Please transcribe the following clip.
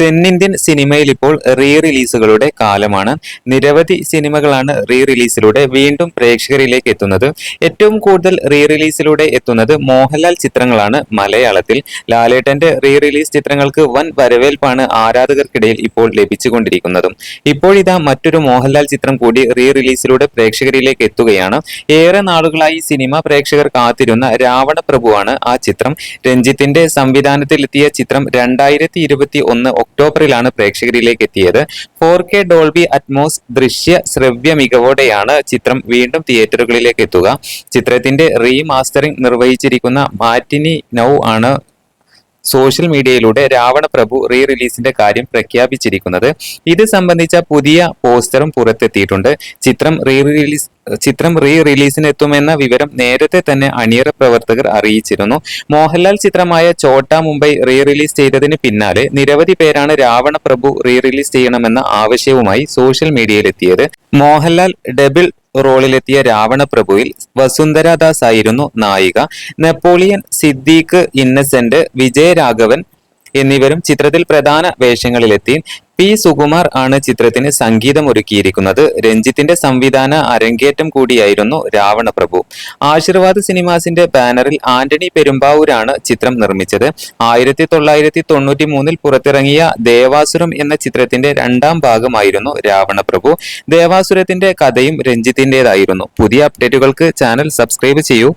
തെന്നിന്ത്യൻ സിനിമയിൽ ഇപ്പോൾ റീ റിലീസുകളുടെ കാലമാണ്. നിരവധി സിനിമകളാണ് റീ റിലീസിലൂടെ വീണ്ടും പ്രേക്ഷകരിലേക്ക് എത്തുന്നത്. ഏറ്റവും കൂടുതൽ റീ റിലീസിലൂടെ എത്തുന്നത് മോഹൻലാൽ ചിത്രങ്ങളാണ് മലയാളത്തിൽ. ലാലേട്ടന്റെ റീ റിലീസ് ചിത്രങ്ങൾക്ക് വൻ വരവേൽപ്പാണ് ആരാധകർക്കിടയിൽ ഇപ്പോൾ ലഭിച്ചുകൊണ്ടിരിക്കുന്നതും. ഇപ്പോഴിതാ മറ്റൊരു മോഹൻലാൽ ചിത്രം കൂടി റീ റിലീസിലൂടെ പ്രേക്ഷകരിലേക്ക് എത്തുകയാണ്. ഏറെ നാളുകളായി സിനിമ പ്രേക്ഷകർ കാത്തിരുന്ന രാവണ പ്രഭുവാണ് ആ ചിത്രം. രഞ്ജിത്തിന്റെ സംവിധാനത്തിലെത്തിയ ചിത്രം രണ്ടായിരത്തി ഇരുപത്തി ഒന്ന് ഒക്ടോബറിലാണ് പ്രേക്ഷകരിലേക്ക് എത്തിയത്. ഫോർ കെ ഡോൾബി അറ്റ്മോസ് ദൃശ്യ ശ്രവ്യ മികവോടെയാണ് ചിത്രം വീണ്ടും തിയേറ്ററുകളിലേക്ക് എത്തുക. ചിത്രത്തിന്റെ റീമാസ്റ്ററിംഗ് നിർവഹിച്ചിരിക്കുന്ന മാറ്റിനി നൗ ആണ് സോഷ്യൽ മീഡിയയിലൂടെ രാവണ പ്രഭു റീ റിലീസിന്റെ കാര്യം പ്രഖ്യാപിച്ചിരിക്കുന്നത്. ഇത് സംബന്ധിച്ച പുതിയ പോസ്റ്ററും പുറത്തെത്തിയിട്ടുണ്ട്. ചിത്രം റീ റിലീസ് ചിത്രം റീ റിലീസിന് എത്തുമെന്ന വിവരം നേരത്തെ തന്നെ അണിയറ പ്രവർത്തകർ അറിയിച്ചിരുന്നു. മോഹൻലാൽ ചിത്രമായ ചോട്ട മുംബൈ റീ റിലീസ് ചെയ്തതിന് പിന്നാലെ നിരവധി പേരാണ് രാവണ പ്രഭു റീ റിലീസ് ചെയ്യണമെന്ന ആവശ്യവുമായി സോഷ്യൽ മീഡിയയിലെത്തിയത് മോഹൻലാൽ ഡബിൾ റോളിലെത്തിയ രാവണപ്രഭുവിൽ വസുന്ധര ദാസ് ആയിരുന്നു നായിക. നെപ്പോളിയൻ സിദ്ദീഖ് ഇന്നസെന്റ് വിജയരാഘവൻ എന്നിവരും ചിത്രത്തിൽ പ്രധാന വേഷങ്ങളിലെത്തി. പി. സുകുമാർ ആണ് ചിത്രത്തിന് സംഗീതം ഒരുക്കിയിരിക്കുന്നത് രഞ്ജിത്തിന്റെ സംവിധാന അരങ്ങേറ്റം കൂടിയായിരുന്നു രാവണപ്രഭു. ആശീർവാദ് സിനിമാസിന്റെ ബാനറിൽ ആന്റണി പെരുമ്പാവൂരാണ് ചിത്രം നിർമ്മിച്ചത്. ആയിരത്തി തൊള്ളായിരത്തി തൊണ്ണൂറ്റി മൂന്നിൽ പുറത്തിറങ്ങിയ ദേവാസുരം എന്ന ചിത്രത്തിന്റെ രണ്ടാം ഭാഗമായിരുന്നു രാവണപ്രഭു. ദേവാസുരത്തിന്റെ കഥയും രഞ്ജിത്തിന്റേതായിരുന്നു. പുതിയ അപ്ഡേറ്റുകൾക്ക് ചാനൽ സബ്സ്ക്രൈബ് ചെയ്യൂ.